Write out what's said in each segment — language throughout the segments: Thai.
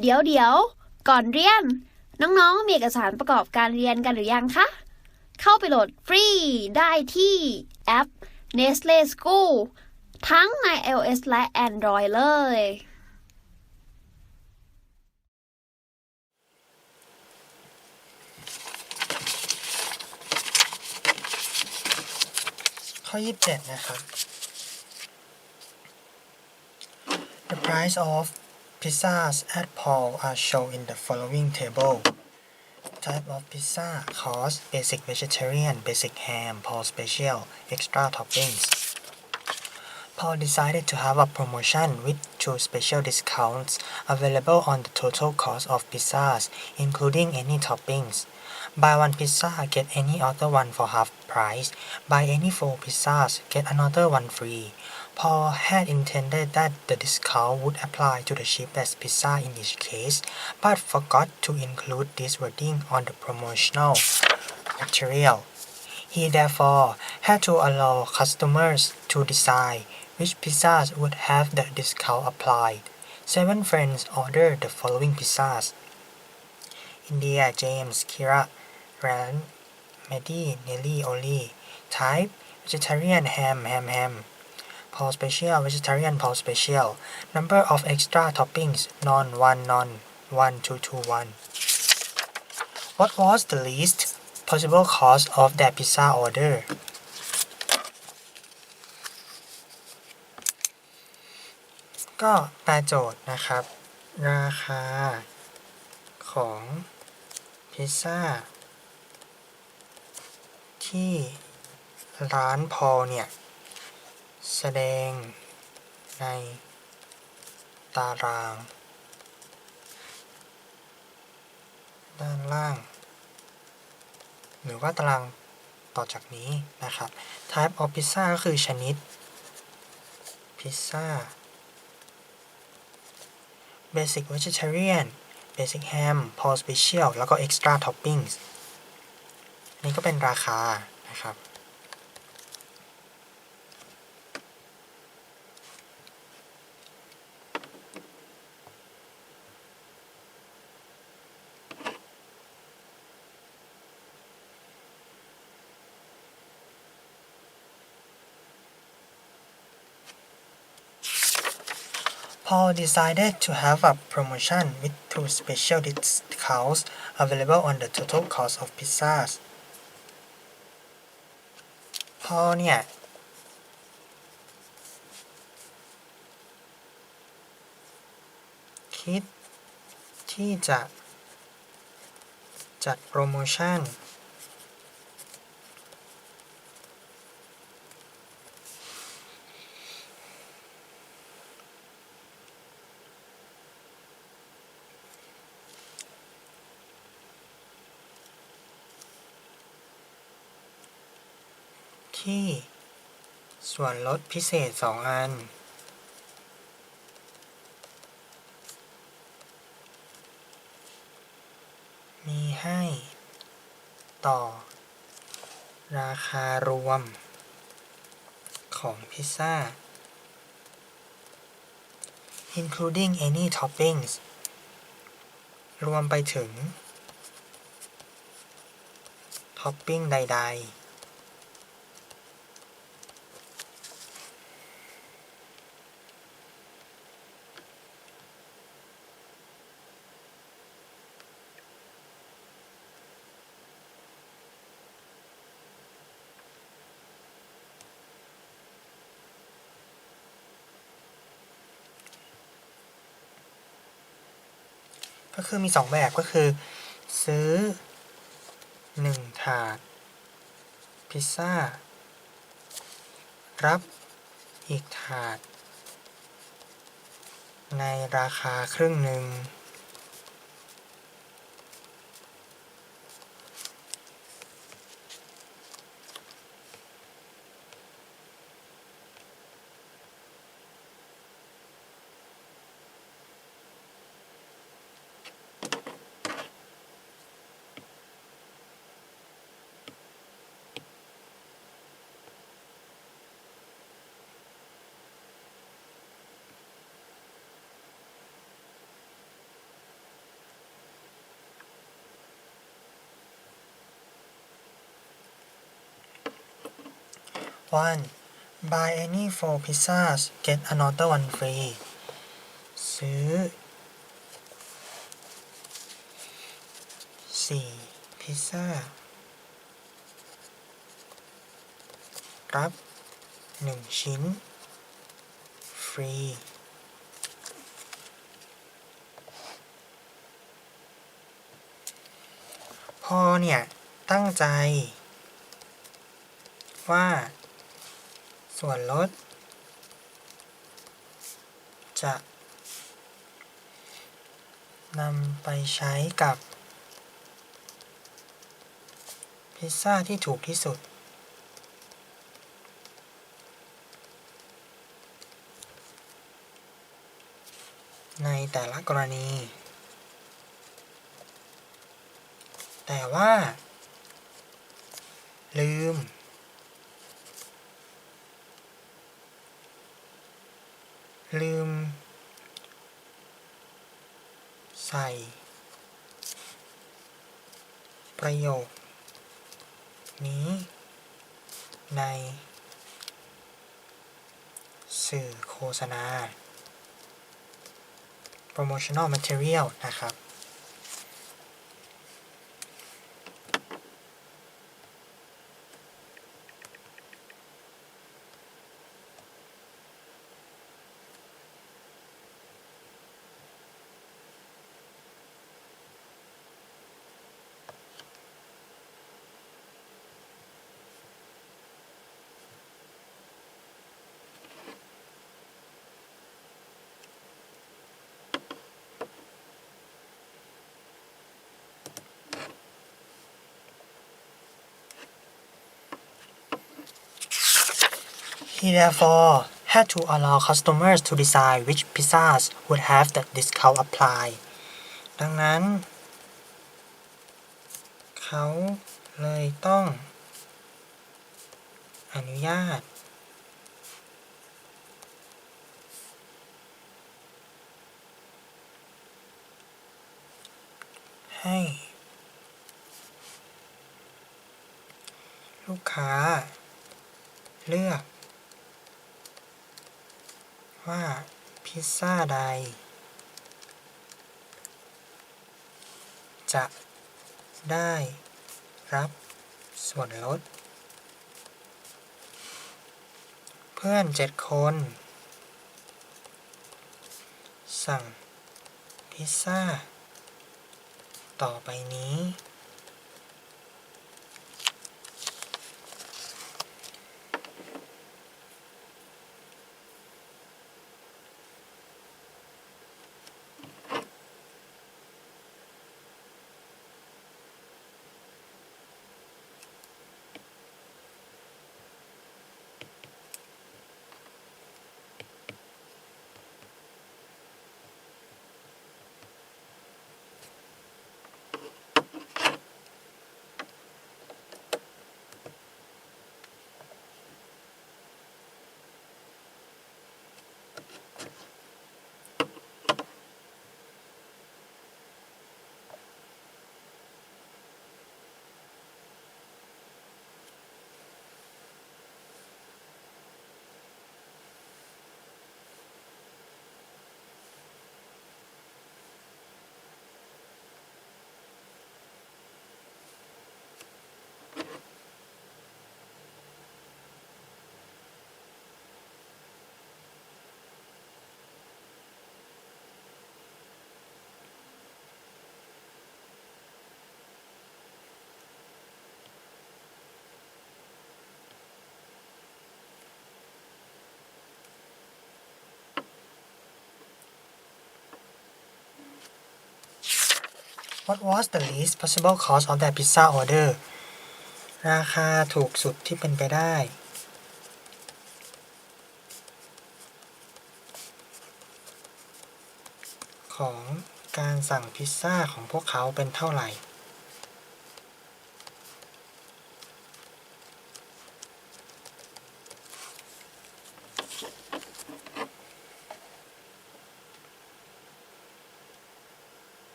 เดี๋ยวเดี๋ยว ก่อนเรียน น้องๆ มีเอกสารประกอบการเรียนกันหรือยังคะ เข้าไปโหลดฟรีได้ที่แอป Nestle School ทั้งใน iOS และ Android เลย ข้อ 27 นะครับ The price of pizzas at Paul are shown in the following table. Type of pizza, cost, basic vegetarian, basic ham, Paul special, extra toppings. Paul decided to have a promotion with two special discounts available on the total cost of pizzas, including any toppings. Buy one pizza, get any other one for half price. Buy any four pizzas, get another one free. Paul had intended that the discount would apply to the cheapest pizza in each case, but forgot to include this wording on the promotional material. He therefore had to allow customers to decide which pizzas would have the discount applied. Seven friends ordered the following pizzas. India, James, Kira, Rand, Maddie, Nelly, Oli. Type vegetarian ham, ham, ham. Paul special, vegetarian Paul special. Number of extra toppings, non, one, non, one, two, two, one. What was the least possible cost of their pizza order? ก็ แปลโจทย์นะครับ ราคา ของพิซซ่า ที่ร้านพอเนี่ย แสดงในตาราง ด้านล่าง หรือว่าตารางต่อจากนี้นะครับ type of pizza ก็คือชนิด พิซซ่า basic vegetarian basic ham Paul special แล้วก็ extra toppings นนี้ก็เป็นราคานะครับ Paul decided to have a promotion with two special discounts available on the total cost of pizzas. Paul เนี่ย คิดที่จะจัดโปรโมชั่น ที่ ส่วนลดพิเศษ 2 อัน มีให้ ต่อ ราคารวม ของพิซซ่า including any toppings รวมไปถึง ท็อปปิ้งใด ๆ ก็คือมีสองแบบก็คือ ซื้อหนึ่งถาด พิซซ่า รับอีกถาด ในราคาครึ่งหนึ่ง 1 buy any four pizzas get another one free ซื้อสี่พิซซ่า รับหนึ่งชิ้น ฟรีพอเนี่ย ตั้งใจ ว่า ส่วนลด จะนำไปใช้กับ พิซซ่าที่ถูกที่สุด ในแต่ละกรณี แต่ว่า ลืม ลืม ใส่ ประโยค นี้ ใน สื่อโฆษณา promotional material นะครับ He therefore had to allow customers to decide which pizzas would have the discount applied ดังนั้น เขาเลยต้อง อนุญาต ให้ ลูกค้า เลือก ว่าพิซซ่าใด จะได้รับส่วนลด เพื่อนเจ็ดคน สั่งพิซซ่า ต่อไปนี้ What was the least possible cost of that pizza order ราคาถูกสุดที่เป็นไปได้ ของการสั่งพิซซ่าของพวกเขาเป็นเท่าไหร่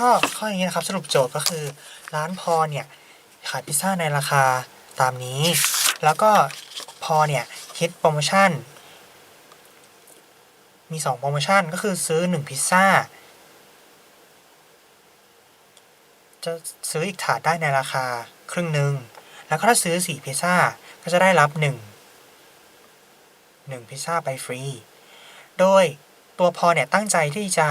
ก็ข้ออย่างนี้นะครับสรุปโจทย์ก็คือ ร้านพอเนี่ยขายพิซซ่าในราคาตามนี้ แล้วก็พอเนี่ยฮิตโปรโมชั่น มี 2 โปรโมชั่นก็คือซื้อ 1 พิซซ่า จะซื้ออีกถาดได้ในราคาครึ่งหนึ่งแล้วก็ถ้าซื้อ 4 พิซซ่า ก็จะได้รับ 1 1 พิซซ่าไปฟรี โดยตัวพอเนี่ยตั้งใจที่จะ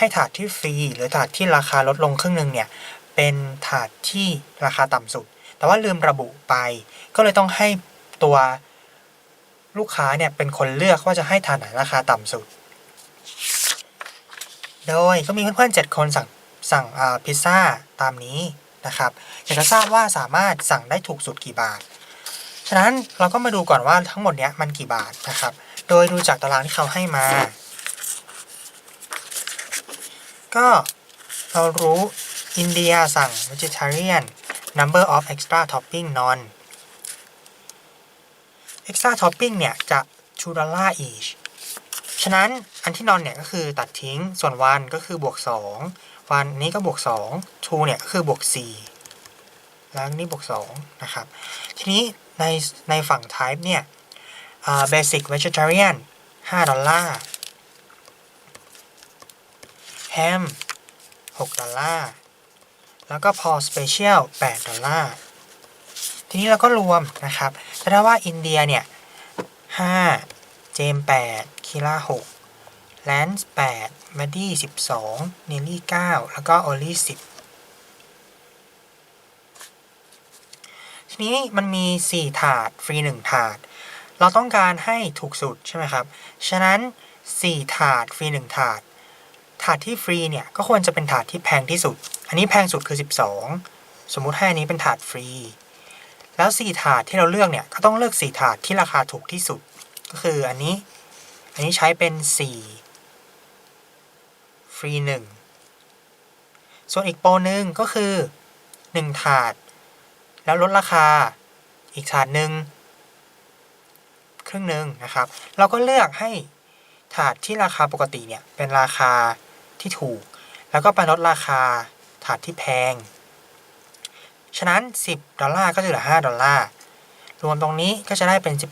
ให้ถาดที่ฟรี หรือถาดที่ราคาลดลงครึ่งหนึ่งเนี่ยเป็นถาดที่ราคาต่ำสุด แต่ว่าลืมระบุไป ก็เลยต้องให้ตัวลูกค้าเนี่ยเป็นคนเลือกว่าจะให้ถาดไหนราคาต่ำสุด โดยก็มีเพื่อนๆ7คนสั่งสั่งพิซซ่าตามนี้นะครับอยากจะทราบว่าสามารถสั่งได้ถูกสุดกี่บาท ฉะนั้นเราก็มาดูก่อนว่าทั้งหมดเนี้ยมันกี่บาทนะครับ โดยดูจากตารางที่เขาให้มา ก็เรารู้อินเดียสั่ง vegetarian number of extra topping non extra topping เนี่ย จะ2 dollar each ฉะนั้นอันที่นอนเนี่ย ก็คือตัดทิ้งส่วนวันก็คือบวก 2 วันนี้ก็บวก2 2เนี่ย ก็คือบวก 4 แล้วนี่บวก 2 นะครับ ทีนี้ในในฝั่ง type เนี่ย basic vegetarian 5 ดอลลาร์ ham 6ดอลลาร์ แล้วก็พอ special 8ดอลลาร์ ทีนี้เราก็รวมนะครับจะได้ว่าอินเดียเนี่ย5เจม 8 คิล่า 6 แลนส์8มาดี้ 12 เนลลี่ 9 แล้วก็โอลี่ 10 ทีนี้มันมี 4 ถาด ฟรี 1 ถาด เราต้องการให้ถูกสุดใช่ไหมครับ ฉะนั้น 4 ถาด ฟรี 1 ถาดาดที่ฟรีเนี่ยก็ควรจะเป็นถาดที่แพงที่สุด อันนี้แพงสุดคือ 12 สมมุติให้อันนี้เป็นถาดฟรี แล้ว 4 ถาดที่เราเลือกเนี่ยก็ต้องเลือก 4 ถาดที่ราคาถูกที่สุด ก็คืออันนี้ อันนี้ใช้เป็น 4 ฟรี 1 ส่วนอีกโปรหนึ่งก็คือ 1 ถาด แล้วลดราคาอีกถาดหนึ่งครึ่งหนึ่งนะครับ เราก็เลือกให้ถาดที่ราคาปกติเนี่ยเป็นราคา ที่ถูก แล้วก็ไปลดราคาถาดที่แพง ฉะนั้น 10 ดอลลาร์ก็จะเหลือ 5 ดอลลาร์ รวมตรงนี้ก็จะได้เป็น 14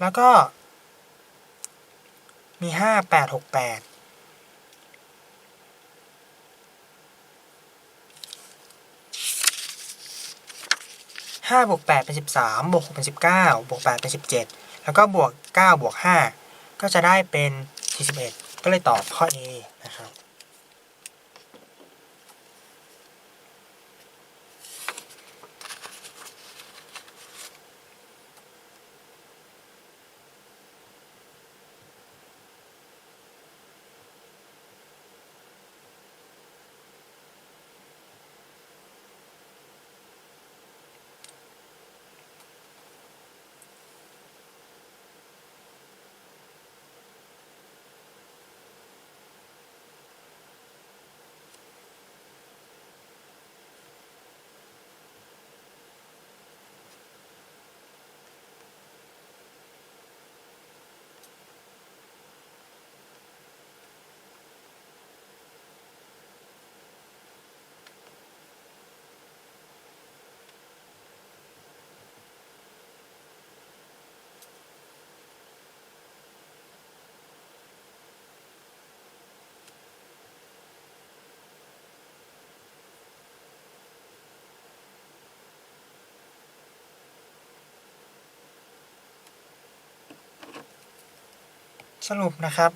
แล้วก็มี 5 8 6 8 ห้าบวกแปดเป็นสิบสามบวกหกเป็นสิบเก้าบวกแปดเป็นสิบเจ็ดแล้วก็บวกเก้าบวกห้าก็จะได้เป็นสี่สิบเอ็ดก็เลยตอบข้อ A นะครับ สรุปนะครับ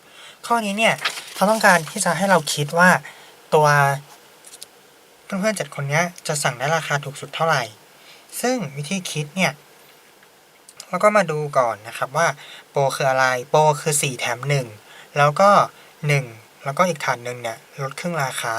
ข้อนี้เนี่ยเขาต้องการที่จะให้เราคิดว่าตัวเพื่อนๆเจ็ดคนนี้จะสั่งได้ราคาถูกสุดเท่าไหร่ ซึ่งวิธีคิดเนี่ยเราก็มาดูก่อนนะครับว่าโปรคืออะไร โปรคือ 4 แถม 1 แล้วก็ 1 แล้วก็อีกฐานหนึ่งเนี่ยลดครึ่งราคา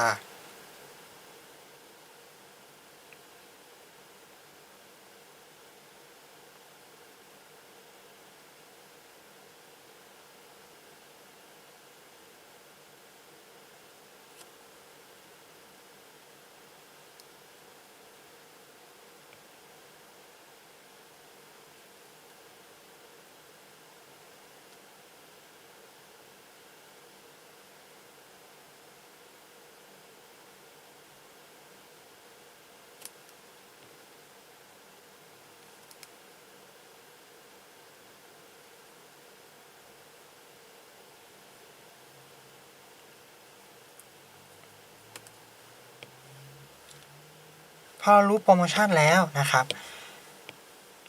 พอเรารู้โปรโมชั่นแล้วนะครับ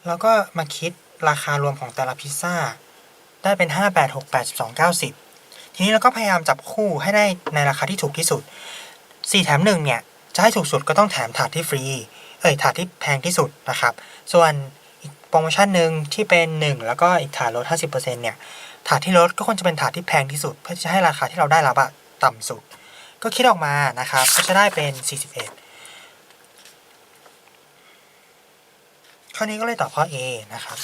เราก็มาคิดราคารวมของแต่ละพิซซ่าได้เป็น 5 8 6 8 12 90 ทีนี้เราก็พยายามจับคู่ให้ได้ในราคาที่ถูกที่สุด 4 แถม1เนี่ยจะให้ถูกสุดก็ต้องแถมถาดที่ฟรี เอ้ยถาดที่แพงที่สุดนะครับ ส่วนอีกโปรโมชั่นหนึ่งที่เป็น 1 แล้วก็อีกถาดลด 50%เนี่ยถาดที่ลดก็ควรจะเป็นถาดที่แพงที่สุด เพื่อจะให้ราคาที่เราได้รับอะต่ำสุด ก็คิดออกมานะครับก็จะได้เป็น 41 ข้อนี้ก็เลยตอบข้อ A นะครับ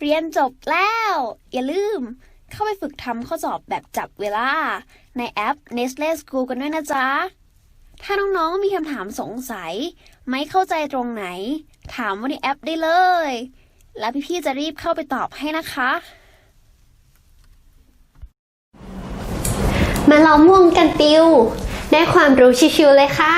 เรียนจบแล้ว อย่าลืม เข้าไปฝึกทำข้อสอบแบบจับเวลา ในแอป Nestle School กันด้วยนะจ๊ะ ถ้าน้องๆ มีคำถามสงสัย ไม่เข้าใจตรงไหน ถามว่าในแอปได้เลย แล้วพี่ๆ จะรีบเข้าไปตอบให้นะคะมาล้อมวงกันติว ได้ความรู้ชิวๆเลยค่ะ